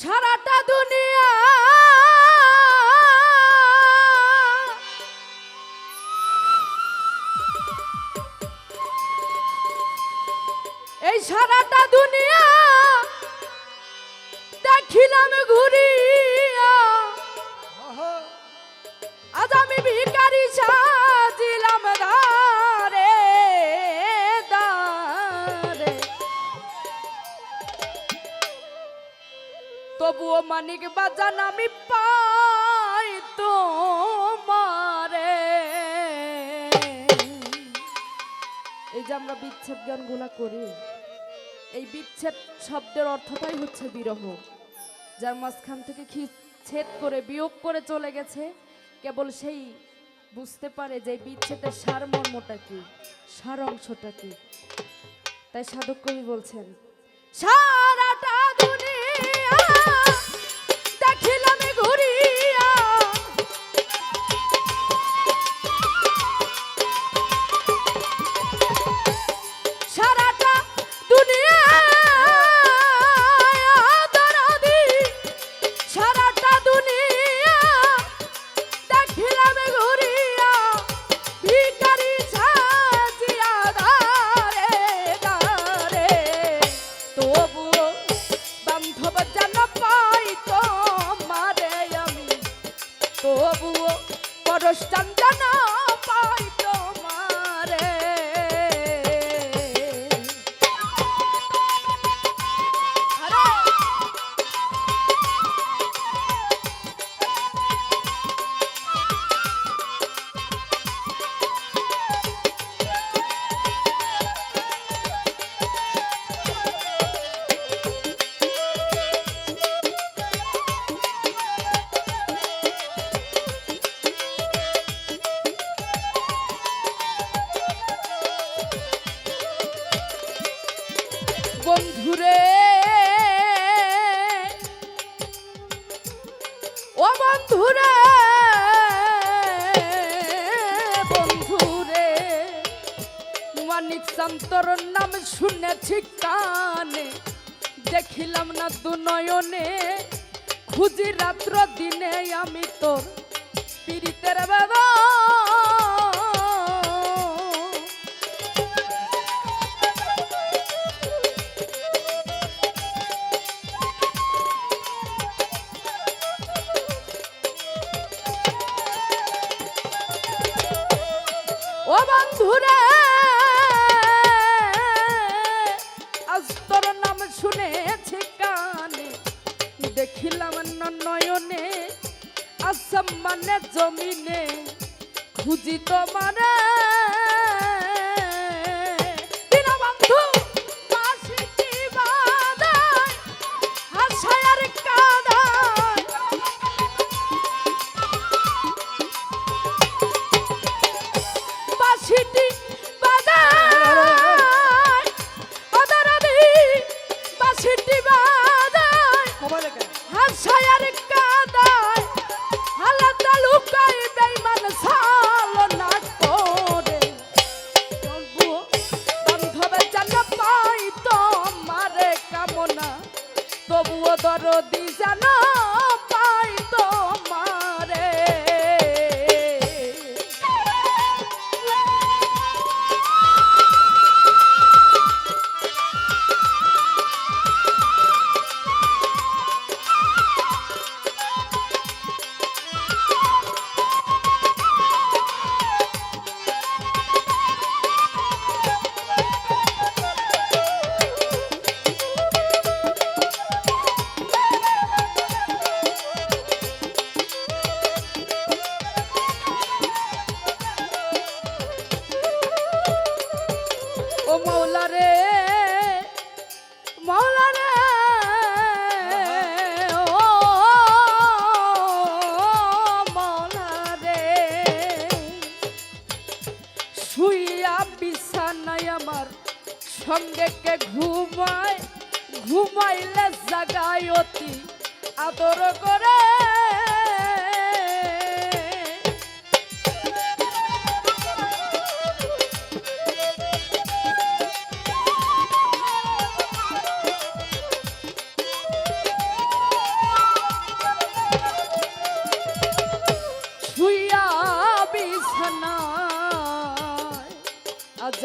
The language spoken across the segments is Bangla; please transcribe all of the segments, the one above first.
সারাটা দুনিয়া। এই সারাটা দুনিয়া দেখিলাম ঘুরিয়া মানিক আমি পাই তোমারে। এই যে আমরা বিচ্ছেদ গানগুলা করি, এই বিচ্ছেদ শব্দের অর্থটাই হচ্ছে বিরহ, যার মাঝখান থেকে ছেদ করে, বিয়োগ করে চলে গেছে, কেবল সেই বুঝতে পারে যে বিচ্ছেদের সারমর্মটা কি, সার অংশটা কি। তাই সাধক কবি বলছেন, সারাটা দুনিয়া ও বন্ধুরে বন্ধুরে, মানিক সন্তর নাম শুনেছি কানে, দেখিলাম না দু নয়নে খুঁজি রাত্র দিনে আমি তোর ও বন্ধুরে আজ তোর নাম শুনেছি কানে দেখিলাম নয়নে আসাম মানে জমিনে খুঁজি তোমারে। তবুও দরদি যেন সঙ্গে কে ঘুমায় ঘুমাইলে জাগায় অতি আদর করে।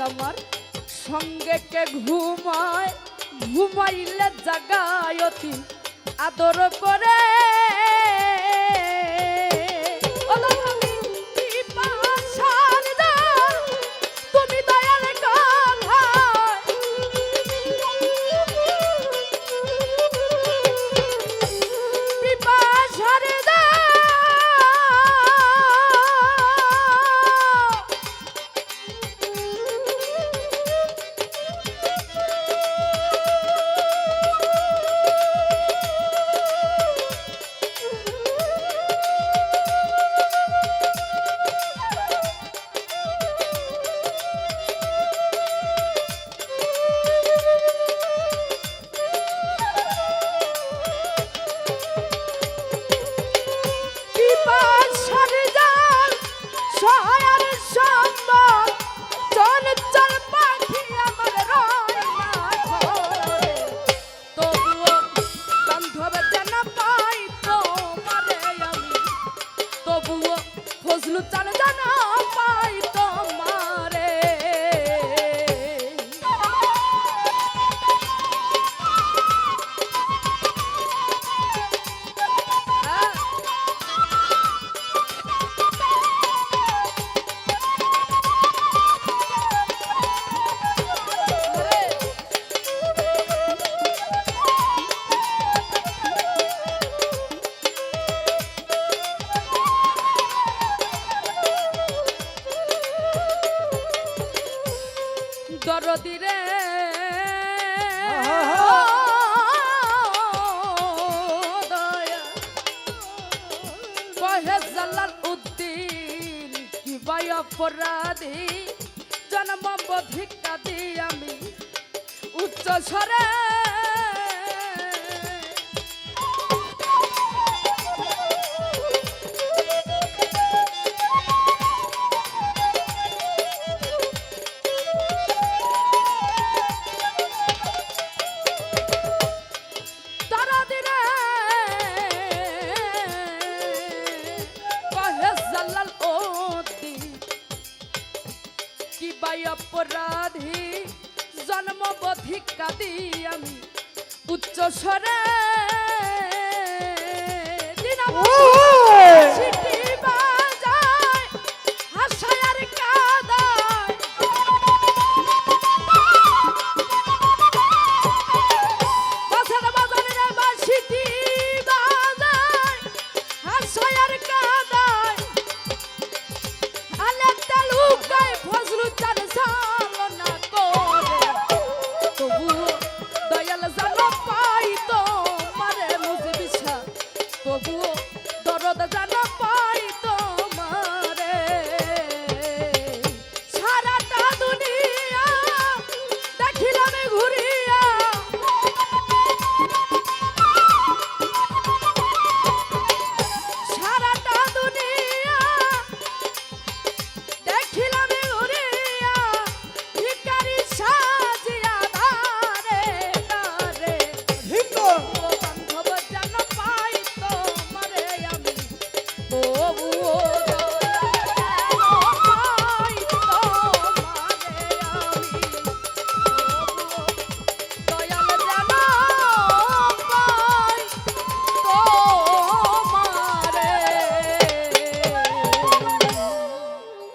আমার সঙ্গে কে ঘুমায় ঘুমাইলে জাগায়তি। আদর করে দরদি রে। জালাল উদ্দিন কি বাই অপরাধী। জন্ম বধিকা দি আমি উচ্চ স্বরে। ধাক্কা দিই আমি উচ্চ স্বরে। দিন 我不